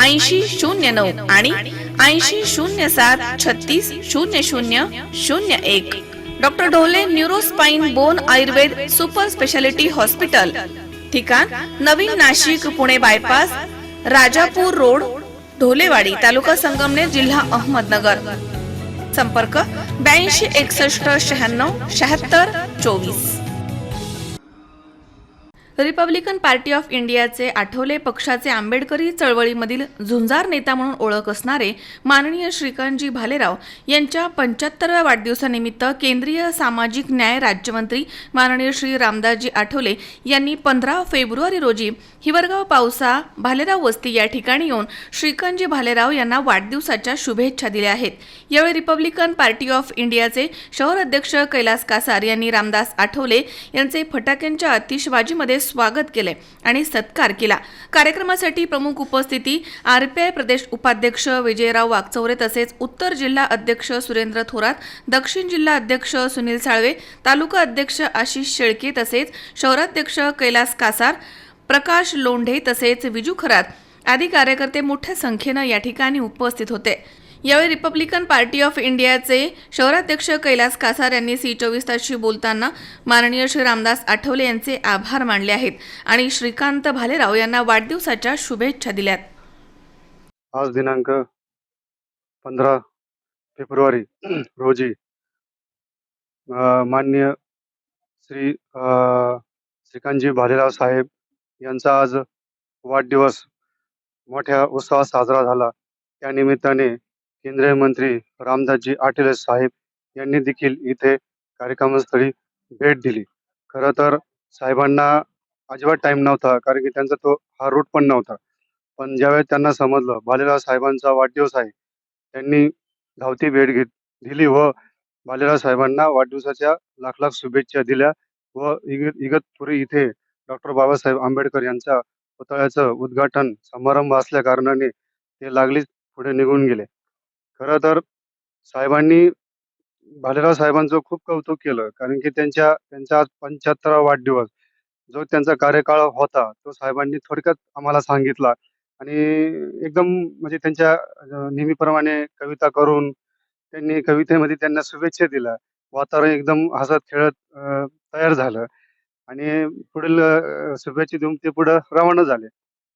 ऐंशी शून्य नऊ आणि ऐंशी शून्य सात छत्तीस शून्य शून्य शून्य एक. Doctor Dhole neurospine bone Ayurveda super speciality hospital ठिकाण नवीन नाशिक पुणे बायपास राजापूर रोड ढोलेवाडी तालुका संगमनेर जिल्हा अहमदनगर. संपर्क ब्याऐंशी एकसष्ट शहाण्णव शहात्तर चोवीस. रिपब्लिकन पार्टी ऑफ इंडियाचे आठवले पक्षाचे आंबेडकरी चळवळीमधील झुंजार नेता म्हणून ओळख असणारे माननीय श्रीकांतजी भालेराव यांच्या पंच्याहत्तरव्या वाढदिवसानिमित्त केंद्रीय सामाजिक न्याय राज्यमंत्री माननीय श्री रामदासजी आठवले यांनी पंधरा फेब्रुवारी रोजी हिवरगाव पावसा भालेराव वस्ती या ठिकाणी येऊन श्रीकांतजी भालेराव यांना वाढदिवसाच्या शुभेच्छा दिल्या आहेत. यावेळी रिपब्लिकन पार्टी ऑफ इंडियाचे शहर अध्यक्ष कैलास कासार यांनी रामदास आठवले यांचे फटाक्यांच्या आतिषबाजीमध्ये स्वागत केले आणि सत्कार केला. कार्यक्रमासाठी प्रमुख उपस्थिती आरपीआय प्रदेश उपाध्यक्ष विजयराव वागचौरे तसेच उत्तर जिल्हा अध्यक्ष सुरेंद्र थोरात दक्षिण जिल्हा अध्यक्ष सुनील साळवे तालुका अध्यक्ष आशिष शेळके तसेच शहराध्यक्ष कैलास कासार प्रकाश लोंढे तसेच विजू खरात आदी कार्यकर्ते मोठ्या संख्येनं या ठिकाणी उपस्थित होते. यावेळी रिपब्लिकन पार्टी ऑफ इंडियाचे शहराध्यक्ष कैलास कासार यांनी सी चोवीस तासशी बोलताना माननीय श्री रामदास आठवले यांचे आभार मानले आहेत आणि श्रीकांत भालेराव यांना वाढदिवसाच्या शुभेच्छा दिल्यात. आज दिनांक पंधरा फेब्रुवारी रोजी मान्य माननीय श्री श्रीकांतजी भालेराव साहेब यांचा आज वाढदिवस मोठ्या उत्साहात साजरा झाला. त्यानिमित्ताने केंद्रीय मंत्री रामदासजी आठवले साहेब यांनी देखील इथे कार्यक्रमस्थळी भेट दिली. खरं तर साहेबांना अजिबात टाइम नव्हता कारण की त्यांचा तो हा रूट पण नव्हता. पण ज्यावेळेस त्यांना समजलं भालेराव साहेबांचा वाढदिवस आहे त्यांनी धावती भेट घेत दिली व भालेराव साहेबांना वाढदिवसाच्या लाख लाख शुभेच्छा दिल्या व इगतपुरी इथे डॉक्टर बाबासाहेब आंबेडकर यांच्या पुतळ्याचं उद्घाटन समारंभ असल्या कारणाने ते लागलीच पुढे निघून गेले. खरं तर साहेबांनी भालेराव साहेबांचं खूप कौतुक केलं. कारण की त्यांच्या त्यांचा आज पंच्याहत्तरावा वाढदिवस जो त्यांचा कार्यकाळ होता तो साहेबांनी थोडक्यात आम्हाला सांगितला. आणि एकदम म्हणजे त्यांच्या नेहमीप्रमाणे कविता करून त्यांनी कवितेमध्ये त्यांना शुभेच्छा दिल्या. वातावरण एकदम हसत खेळत तयार झालं. आणि पुढील शुभेच्छा देऊन ते पुढे रवाना झाले.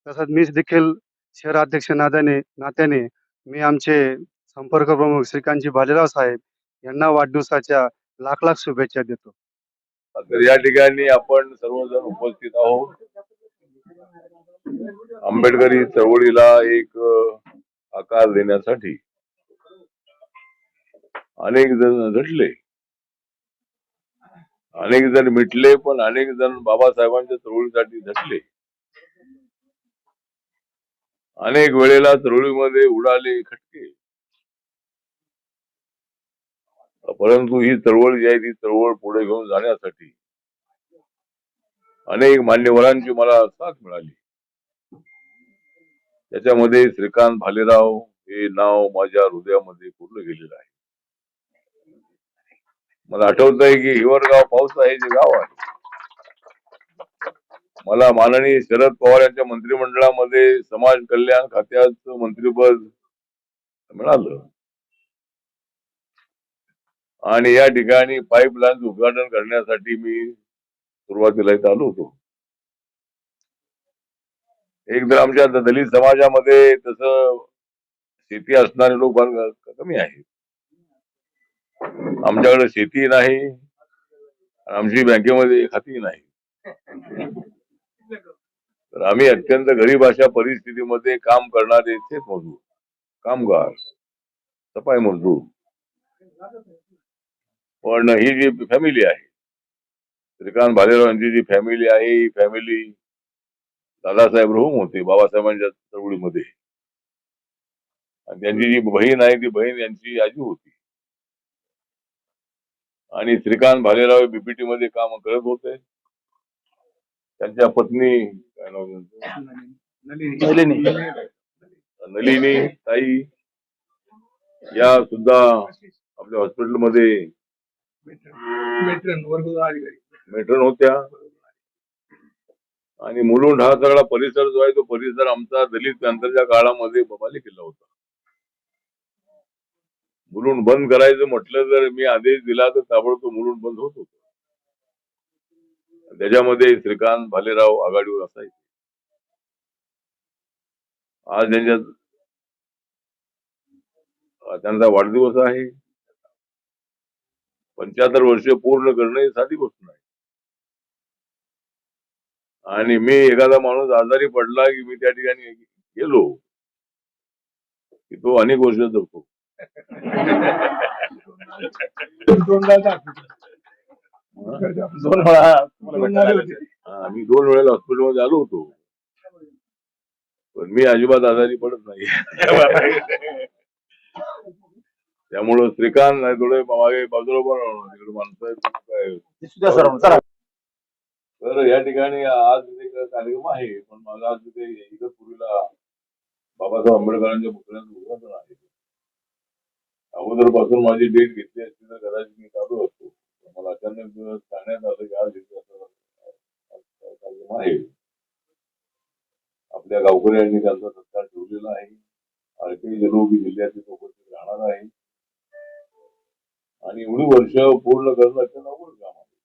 तसंच मी देखील शहर अध्यक्ष नात्याने नात्याने मी आमचे संपर्क प्रमुख श्रीकांतजी भालेराव साहेब यांना वाढदिवसाच्या लाख लाख शुभेच्छा देतो. तर या ठिकाणी आपण सर्वजण उपस्थित आहोत. आंबेडकरी चळवळीला एक आकार देण्यासाठी. अनेक जण झटले. अनेक जण मिटले पण अनेक जण बाबासाहेबांच्या चळवळीसाठी झटले. अनेक वेळेला चळवळीमध्ये उडाले खटके. परंतु ही चळवळ जी आहे ती चळवळ पुढे घेऊन जाण्यासाठी अनेक मान्यवरांची मला साथ मिळाली. त्याच्यामध्ये श्रीकांत भालेराव हे नाव माझ्या हृदयामध्ये पूर्ण गेलेलं आहे. मला आठवत आहे की हिवरगाव पाऊस आहे जे गाव आहे. मला माननीय शरद पवार यांच्या मंत्रिमंडळामध्ये समाज कल्याण खात्याचं मंत्रिपद मिळालं. आणि या ठिकाणी पाईपलाईन उद्घाटन करण्यासाठी मी सुरुवातीला इथं आलो होतो. एक तर आमच्या दलित समाजामध्ये तसं शेती असणारे लोक कमी आहेत. आमच्याकडे शेती नाही आमची बँकेमध्ये खाती नाही. तर आम्ही अत्यंत गरीब अशा परिस्थितीमध्ये काम करणारे शेतमजूर कामगार सफाई मजदूर. पण ही जी फॅमिली आहे श्रीकांत भालेराव यांची जी फॅमिली आहे ही फॅमिली दादासाहेब रोहम होते बाबासाहेबांच्या चळवळीमध्ये. आणि त्यांची जी बहीण आहे ती बहीण यांची आजी होती. आणि श्रीकांत भालेराव बीपीटी मध्ये काम करत होते. त्यांच्या पत्नी काय? नलिनी. ताई या सुद्धा आपल्या हॉस्पिटलमध्ये मेट्रन होत्या. आणि मुलुंड हा सगळा परिसर जो आहे तो परिसर आमचा दलित क्रांतीच्या काळामध्ये बबाली केला होता. मुलुंड बंद करायचं म्हटलं तर मी आदेश दिला तर ताबडतोब मुलुंड बंद होत होत. त्याच्यामध्ये श्रीकांत भालेराव आघाडीवर असायचे. आज त्यांच्यात त्यांचा वाढदिवस आहे. पंच्याहत्तर वर्ष पूर्ण करणं ही साधी गोष्ट नाही. आणि मी एखादा माणूस आजारी पडला की मी त्या ठिकाणी गेलो की तो अनेक वर्ष जगतो. दोन वेळा मी दोन वेळेला हॉस्पिटलमध्ये आलो होतो. पण मी अजिबात आजारी पडत नाही. त्यामुळं श्रीकांत नाही थोडे मागे बाजूला उभा तिकडे माणसं आहेत, काय सर चला. तर या ठिकाणी आज इथे एक कार्यक्रम आहे पण मला आज तिथे इगतपुरीला बाबासाहेब आंबेडकरांच्या पुतळ्याचं उद्घाटन आहे. अगोदरपासून माझी डेट घेतली असती तर कदाचित मी चालू असतो. पण मला अचानक सांगण्यात आलं की आज इथे असं कार्यक्रम आहे. आपल्या गावकऱ्यांनी त्यांचा सत्कार ठेवलेला आहे. आरटी जलोबी जिल्ह्यातील उपस्थित राहणार आहे. आणि एवढी वर्ष पूर्ण करणं अत्यंत अवघड काम आहे.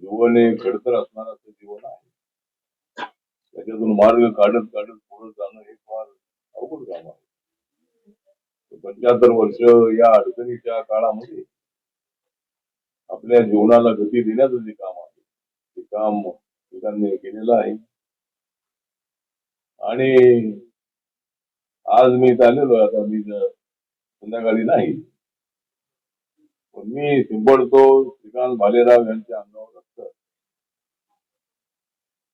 जीवन हे खडतर असणार असं जीवन आहे. त्याच्यातून मार्ग काढत काढत पुढे जाणं हे फार अवघड काम आहे. पंच्याहत्तर वर्ष या अडचणीच्या काळामध्ये आपल्या जीवनाला गती देण्याचं जे काम आहे ते काम लोकांनी केलेलं आहे. आणि आज मी चाललेलो आता मी संध्याकाळी नाही. मी सिंबडतो श्रीकांत भालेराव यांच्या अंगावर रक्त.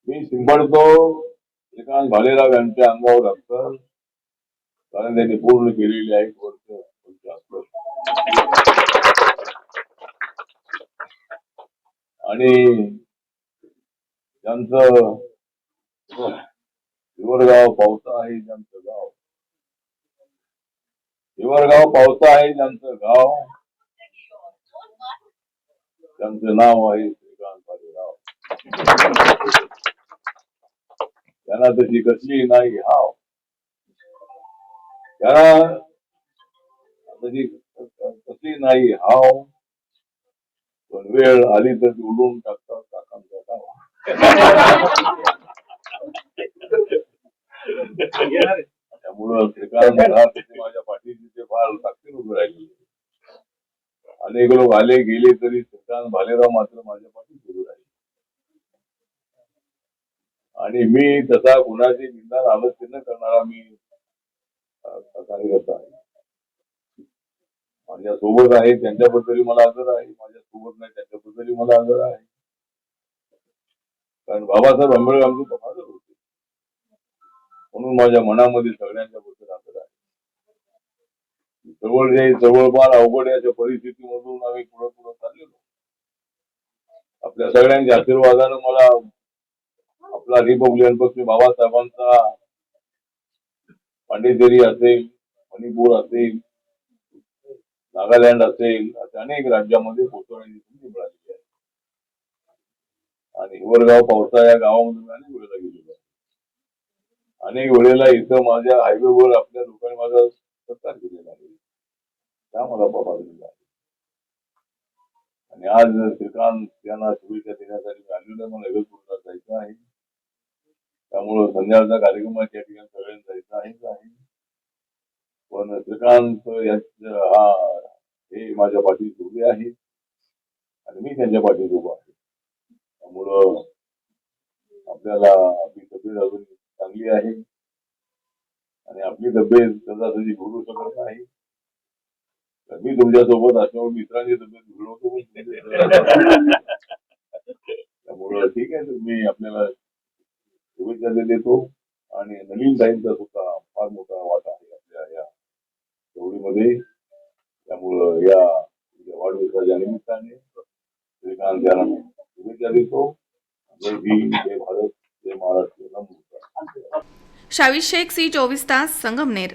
मी सिंपडतो श्रीकांत भालेराव यांच्या अंगावर रक्त. कारण त्यांनी पूर्ण केलेली आहे एक वर्ष आणि त्यांचं हिवरगाव पावसा आहे ज्यांचं गाव. हिवरगाव पावसा आहे ज्यांचं गाव. त्यांचं नाव आहे श्रीकांत भालेराव त्यांना तशी कसली नाही हाव. त्यांना तशी कसली नाही हाव. पण वेळ आली तर ती उडून टाकतात काकांचा डाव त्यामुळं श्रीकांत माझ्या पाठीशी ते फार ताकदीने उभे राहिले. अनेक लोक आले गेले तरी श्रीकांत भालेराव मात्र माझ्या पाठीशी आहे आणि मी तसा कुणाची निंदा नालस्ती न करणारा मी कार्यकर्ता आहे. माझ्या सोबत आहे त्यांच्याबद्दलही मला आदर आहे. माझ्या सोबत नाही त्यांच्याबद्दलही मला आदर आहे. कारण बाबासाहेब आंबेडकर आमचे फादर होते. म्हणून माझ्या मनामध्ये सगळ्यांच्या बद्दल आदर आहे. जवळ जे जवळपास अवघड याच्या परिस्थितीमधून आम्ही पुढे पुढे चाललेलो. आपल्या सगळ्यांच्या आशीर्वादानं मला आपला रिपब्लिकन पक्ष बाबासाहेबांचा पांडिचेरी असेल मणिपूर असेल नागालँड असेल अशा अनेक राज्यामध्ये पोहोचवण्याची संधी मिळालेली आहे. आणि हिवरगाव पावसा या गावामध्ये मी अनेक वेळेला गेलेलो आहे. अनेक वेळेला इथं माझ्या हायवेवर आपल्या लोकांनी माझा सत्कार केलेला आहे. त्या मला पाहिलेला आहे आणि आज श्रीकांत यांना शुभेच्छा देण्यासाठी मी आलेलो मला वेगपूरला जायचं आहे. त्यामुळं संध्याकाळचा कार्यक्रम ठिकाणी सगळ्यांना जायचं आहेच आहे. पण श्रीकांत यांच्या हा हे माझ्या पाठीत उभे आहेत आणि मी त्यांच्या पाठीत उभा आहे. त्यामुळं आपल्याला आपली तब्येत अजून चांगली आहे. आणि आपली तब्येत कदाचित बोलू शकत नाही. मी तुमच्यासोबत असल्यामुळे मित्रांची तब्येत बिघडवतो त्यामुळं ठीक आहे मी आपल्याला शुभेच्छा देतो आणि नवीन ताईंचा सुद्धा फार मोठा वाटा आहे आपल्या या जोडीमध्ये त्यामुळं या वाढदिवसाच्या निमित्ताने श्रीकांत यांना शुभेच्छा देतो. जय भीम जय भारत जय महाराष्ट्र. नमस्कार. शेख सी चोवीस तास Sangamner.